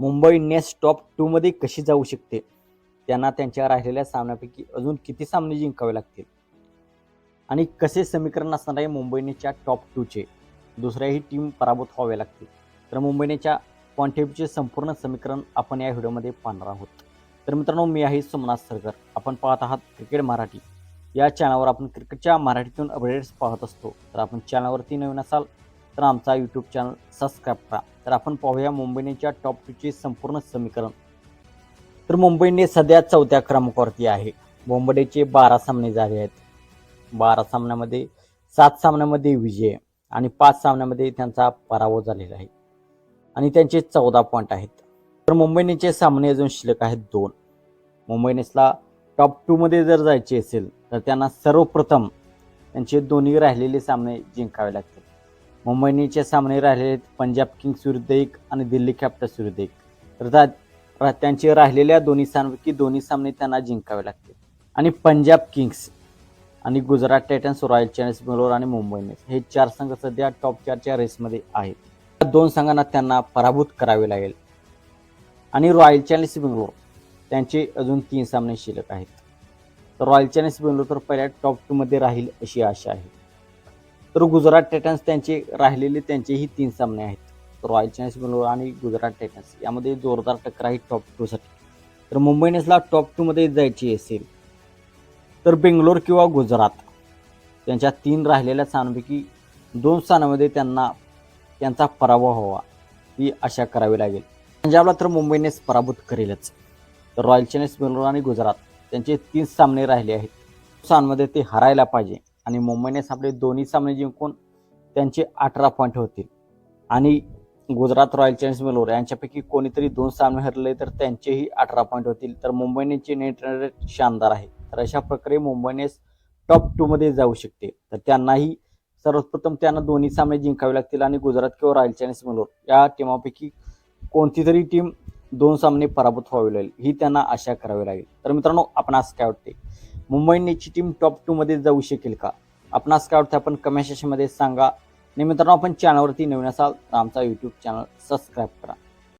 Mumbai Indians top टूमध्ये कशी जाऊ शकते? त्यांना त्यांच्या राहिलेल्या सामन्यापैकी अजून किती सामने जिंकावे लागतील? आणि कसे समीकरण असणार आहे मुंबई इंडियन्सच्या टॉप टूचे दुसऱ्याही टीम पराभूत व्हावे लागतील. तर मुंबई इंडियन्सच्या संपूर्ण समीकरण आपण या व्हिडिओमध्ये पाहणार आहोत. तर मित्रांनो मी आहे सोमनाथ सरकर आपण पाहत आहात क्रिकेट मराठी. या चॅनलवर आपण क्रिकेटच्या मराठीतून अपडेट्स पाहत असतो. तर आपण चॅनलवरती नवीन असाल तर आमचा यूट्यूब चॅनल सबस्क्राईब करा. तर आपण पाहूया मुंबई टॉप टूचे संपूर्ण समीकरण. तर मुंबई सध्या चौथ्या क्रमांकावरती आहे. बोंबडेचे बारा सामने झाले आहेत. बारा सामन्यामध्ये सात सामन्यामध्ये विजय आणि पाच सामन्यामध्ये त्यांचा पराभव झालेला आहे. आणि त्यांचे चौदा पॉईंट आहेत. तर मुंबई सामने अजून शिल्लक आहेत दोन. मुंबई इंडियन्सला टॉप टूमध्ये जर जायचे असेल तर त्यांना सर्वप्रथम त्यांचे दोन्ही राहिलेले सामने जिंकावे लागतील. मुंबई सामने राहिलेले आहेत पंजाब किंग्स विरुद्ध एक आणि दिल्ली कॅपिटल्स विरुद्ध एक तर त्यांचे राहिलेल्या दोन्ही सामन्यापैकी दोन्ही सामने त्यांना जिंकावे लागतील. आणि पंजाब किंग्स आणि Gujarat Titans Royal Challengers Bangalore आणि मुंबई इंडियन्स हे चार संघ सध्या टॉप चारच्या रेसमध्ये आहेत. या दोन संघांना त्यांना पराभूत करावे लागेल. आणि रॉयल चॅलेंजर्स बेंगलोर त्यांचे अजून तीन सामने शिल्लक आहेत. तर रॉयल चॅलेंजर्स बेंगलोर तर पहिल्या टॉप टूमध्ये राहील अशी आशा आहे. तर गुजरात टायटन्स त्यांचे राहिलेले त्यांचेही तीन सामने आहेत. रॉयल चॅलेंज बेंगलोर आणि गुजरात टायटन्स यामध्ये जोरदार टक्कर आहे टॉप टूसाठी तर मुंबई इंडियन्सला टॉप टूमध्ये जायची असेल तर बेंगलोर किंवा गुजरात त्यांच्या तीन राहिलेल्या स्थानांपैकी दोन स्थानामध्ये त्यांना त्यांचा पराभव हवा ही आशा करावी लागेल. पंजाबला तर मुंबई इंडियन्स पराभूत करेलच. तर रॉयल चॅलेंज बेंगलोर आणि गुजरात त्यांचे तीन सामने राहिले आहेत. स्थानमध्ये ते हरायला पाहिजे. आणि मुंबई आपले दोन्ही सामने जिंकून त्यांचे अठरा पॉईंट होतील. आणि गुजरात रॉयल चॅलेंजर्स बेंगलोर यांच्यापैकी कोणीतरी दोन सामने हरले तर त्यांचेही अठरा पॉईंट होतील. तर मुंबई नेट रन रेट शानदार आहे तर अशा प्रकारे मुंबई टॉप टूमध्ये जाऊ शकते. तर त्यांनाही सर्वप्रथम त्यांना दोन्ही सामने जिंकावे लागतील आणि गुजरात किंवा रॉयल चॅलेंजर्स बेंगलोर या टीमापैकी कोणती तरी टीम दोन सामने पराभूत व्हावी लागेल ही त्यांना आशा करावी लागेल. तर मित्रांनो आपण आपणास काय वाटते? मुंबई इंडियनची टीम टॉप टूमध्ये जाऊ शकेल का? आपणास काय वाटतं? आपण कमेंट सेशनमध्ये सांगा. आणि मित्रांनो आपण चॅनलवरती नवीन असाल तर आमचा यूट्यूब चॅनल सबस्क्राईब करा.